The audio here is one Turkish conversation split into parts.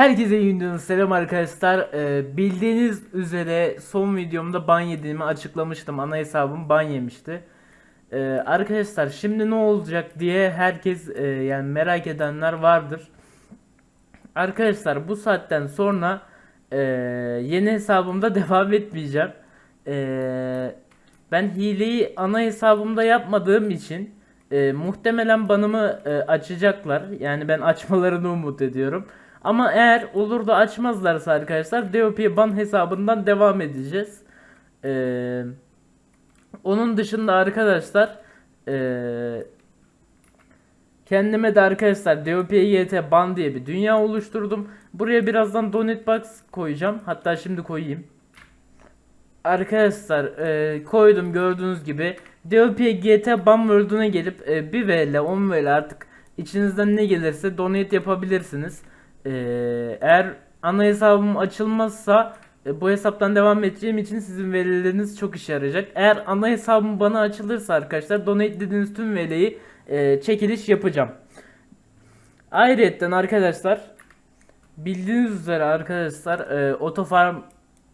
Herkese iyi günler, selam arkadaşlar. Ee, bildiğiniz üzere son videomda ban yediğimi açıklamıştım. Ana hesabım ban yemişti. Ee, arkadaşlar şimdi ne olacak diye herkes e, yani merak edenler vardır. Arkadaşlar bu saatten sonra e, yeni hesabımda devam etmeyeceğim. E, ben hileyi ana hesabımda yapmadığım için e, muhtemelen banımı e, açacaklar. Yani ben açmalarını umut ediyorum. Ama eğer olur da açmazlarsa arkadaşlar DOP ban hesabından devam edeceğiz. E, onun dışında arkadaşlar e, Kendime de arkadaşlar DOPYT ban diye bir dünya oluşturdum. Buraya birazdan donate box koyacağım. Hatta şimdi koyayım. Arkadaşlar e, koydum gördüğünüz gibi DOPGT ban world'una gelip e, 1 VL 10 VL artık içinizden ne gelirse donate yapabilirsiniz. E, eğer ana hesabım açılmazsa e, bu hesaptan devam edeceğim için sizin verileriniz çok işe yarayacak. Eğer ana hesabım bana açılırsa arkadaşlar donate dediğiniz tüm veliyi e, çekiliş yapacağım. Ayrıca arkadaşlar bildiğiniz üzere arkadaşlar e, otofarm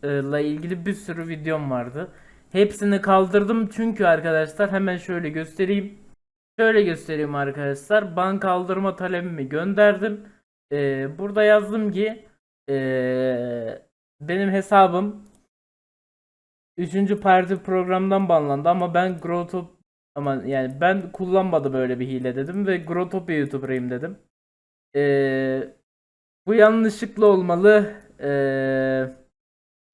ile ilgili bir sürü videom vardı. Hepsini kaldırdım çünkü arkadaşlar hemen şöyle göstereyim. Şöyle göstereyim arkadaşlar. Ban kaldırma talebimi gönderdim. E, burada yazdım ki e, benim hesabım 3. parti programdan banlandı ama ben Growtop ama yani ben kullanmadım böyle bir hile dedim ve Growtopia YouTuber'ıyım dedim. Ee, bu yanlışlıkla olmalı. Ee,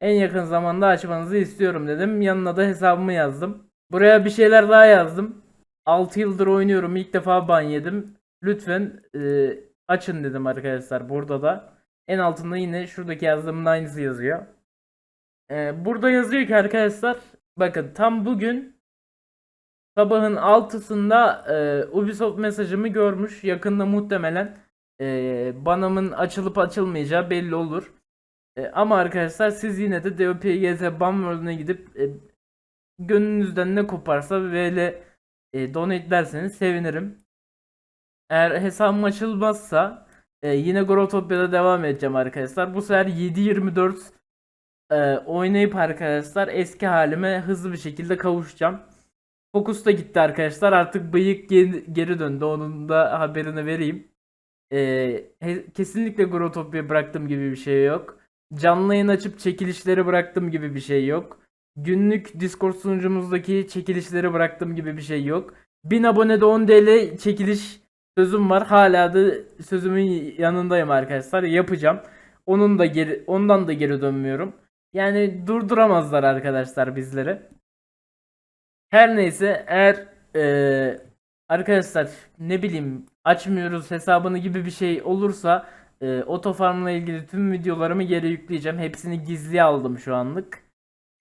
en yakın zamanda açmanızı istiyorum dedim. Yanına da hesabımı yazdım. Buraya bir şeyler daha yazdım. 6 yıldır oynuyorum. ilk defa ban yedim. Lütfen e, açın dedim arkadaşlar burada da. En altında yine şuradaki yazdığımın aynısı yazıyor. Ee, burada yazıyor ki arkadaşlar bakın tam bugün sabahın 6'sında e, Ubisoft mesajımı görmüş. Yakında muhtemelen e, banamın açılıp açılmayacağı belli olur. E, ama arkadaşlar siz yine de DOPGT ban world'una gidip e, gönlünüzden ne koparsa böyle e, donate derseniz sevinirim. Eğer hesabım açılmazsa e, yine Growtopia'da devam edeceğim arkadaşlar. Bu sefer 7-24 e, oynayıp arkadaşlar eski halime hızlı bir şekilde kavuşacağım. Fokus da gitti arkadaşlar. Artık bıyık geri, döndü. Onun da haberini vereyim. E, kesinlikle Growtopia bıraktığım gibi bir şey yok. Canlı yayın açıp çekilişleri bıraktığım gibi bir şey yok. Günlük Discord sunucumuzdaki çekilişleri bıraktığım gibi bir şey yok. 1000 abonede 10 TL çekiliş sözüm var. Hala da sözümün yanındayım arkadaşlar. Yapacağım. Onun da geri ondan da geri dönmüyorum. Yani durduramazlar arkadaşlar bizleri. Her neyse eğer eee, arkadaşlar ne bileyim açmıyoruz hesabını gibi bir şey olursa eee otofarmla ilgili tüm videolarımı geri yükleyeceğim. Hepsini gizli aldım şu anlık.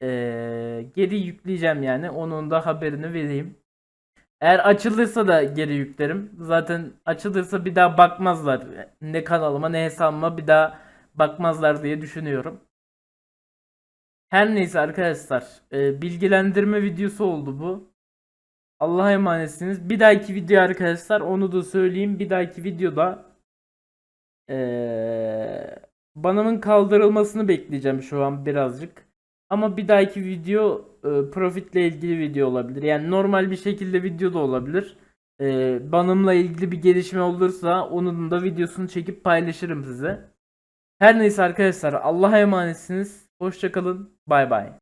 Eee, geri yükleyeceğim yani. Onun da haberini vereyim. Eğer açılırsa da geri yüklerim. Zaten açılırsa bir daha bakmazlar. Ne kanalıma ne hesabıma bir daha bakmazlar diye düşünüyorum. Her neyse arkadaşlar. e, bilgilendirme videosu oldu bu. Allah'a emanetsiniz. Bir dahaki video arkadaşlar onu da söyleyeyim. Bir dahaki videoda e, banamın kaldırılmasını bekleyeceğim şu an birazcık. Ama bir dahaki video e, profitle ilgili video olabilir. Yani normal bir şekilde video da olabilir. E, banımla ilgili bir gelişme olursa onun da videosunu çekip paylaşırım size. Her neyse arkadaşlar Allah'a emanetsiniz. Hoşçakalın. Bay bay.